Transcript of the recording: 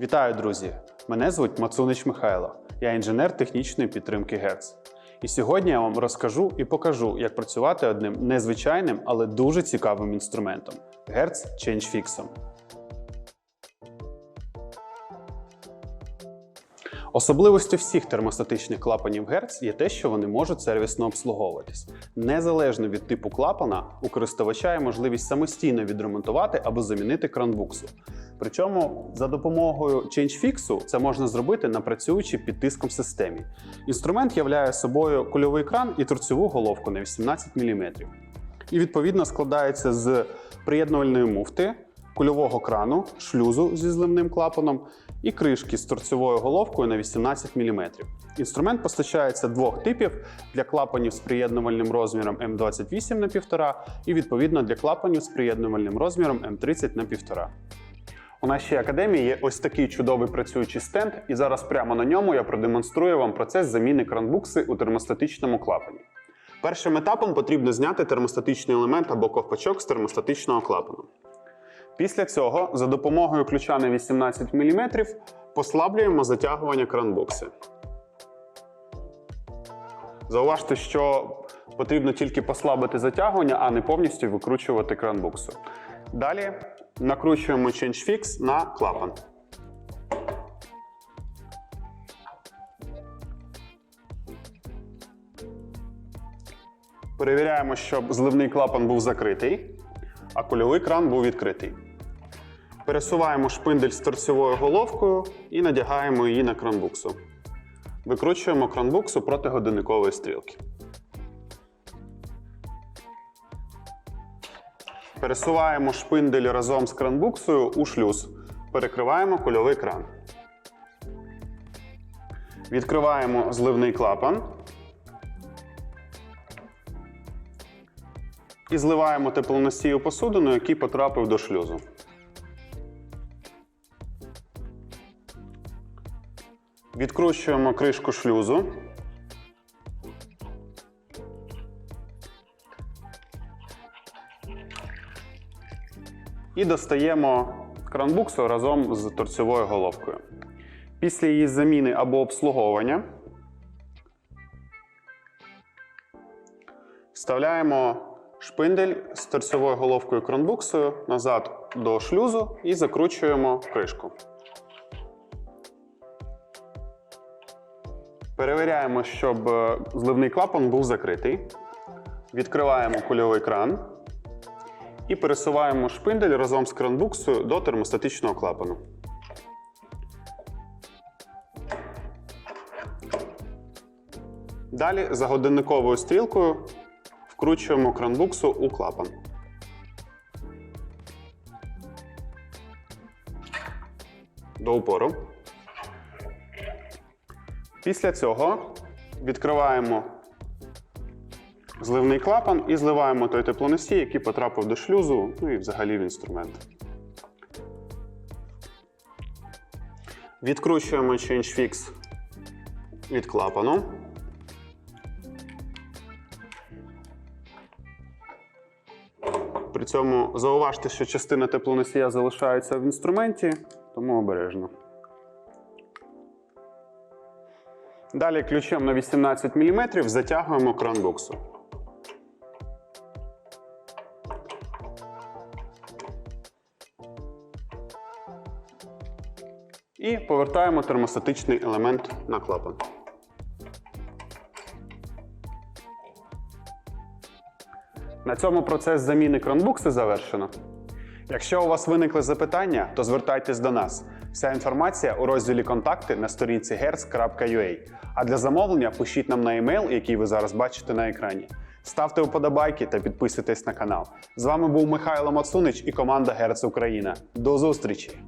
Вітаю, друзі! Мене звуть Мацунич Михайло. Я інженер технічної підтримки Герц. І сьогодні я вам розкажу і покажу, як працювати одним незвичайним, але дуже цікавим інструментом Hertz ChangeFix. Особливостю всіх термостатичних клапанів Hertz є те, що вони можуть сервісно обслуговуватись. Незалежно від типу клапана, у користувача є можливість самостійно відремонтувати або замінити кранбуксу. Причому за допомогою ChangeFix це можна зробити на працюючій під тиском системі. Інструмент являє собою кульовий кран і торцеву головку на 18 мм. І відповідно складається з приєднувальної муфти, кульового крану, шлюзу зі зливним клапаном і кришки з торцевою головкою на 18 мм. Інструмент постачається двох типів для клапанів з приєднувальним розміром М28 на 1,5 і відповідно для клапанів з приєднувальним розміром М30 на 1,5. У нашій академії є ось такий чудовий працюючий стенд, і зараз прямо на ньому я продемонструю вам процес заміни кранбукси у термостатичному клапані. Першим етапом потрібно зняти термостатичний елемент або ковпачок з термостатичного клапану. Після цього за допомогою ключа на 18 мм послаблюємо затягування кранбукси. Зауважте, що потрібно тільки послабити затягування, а не повністю викручувати кранбуксу. Далі накручуємо ChangeFix на клапан. Перевіряємо, щоб зливний клапан був закритий, а кульовий кран був відкритий. Пересуваємо шпиндель з торцевою головкою і надягаємо її на кранбуксу. Викручуємо кранбуксу проти годинникової стрілки. Пересуваємо шпиндель разом з кранбуксою у шлюз. Перекриваємо кульовий кран. Відкриваємо зливний клапан. І зливаємо теплоносій у посудину, який потрапив до шлюзу. Відкручуємо кришку шлюзу. І достаємо кранбуксу разом з торцевою головкою. Після її заміни або обслуговування вставляємо шпиндель з торцевою головкою кранбуксою назад до шлюзу і закручуємо кришку. Перевіряємо, щоб е, зливний клапан був закритий. Відкриваємо кульовий кран і пересуваємо шпиндель разом з кранбуксою до термостатичного клапану. Далі за годинниковою стрілкою вкручуємо кранбуксу у клапан. До упору. Після цього відкриваємо зливний клапан і зливаємо той теплоносій, який потрапив до шлюзу, ну і взагалі в інструмент. Відкручуємо ChangeFix від клапану. При цьому зауважте, що частина теплоносія залишається в інструменті, тому обережно. Далі ключем на 18 мм затягуємо кранбуксу. І повертаємо термостатичний елемент на клапан. На цьому процес заміни кранбукси завершено. Якщо у вас виникли запитання, то звертайтесь до нас. Вся інформація у розділі Контакти на сторінці hertz.ua. А для замовлення пишіть нам на емейл, який ви зараз бачите на екрані. Ставте вподобайки та підписуйтесь на канал. З вами був Михайло Мацунич і команда Герц Україна. До зустрічі!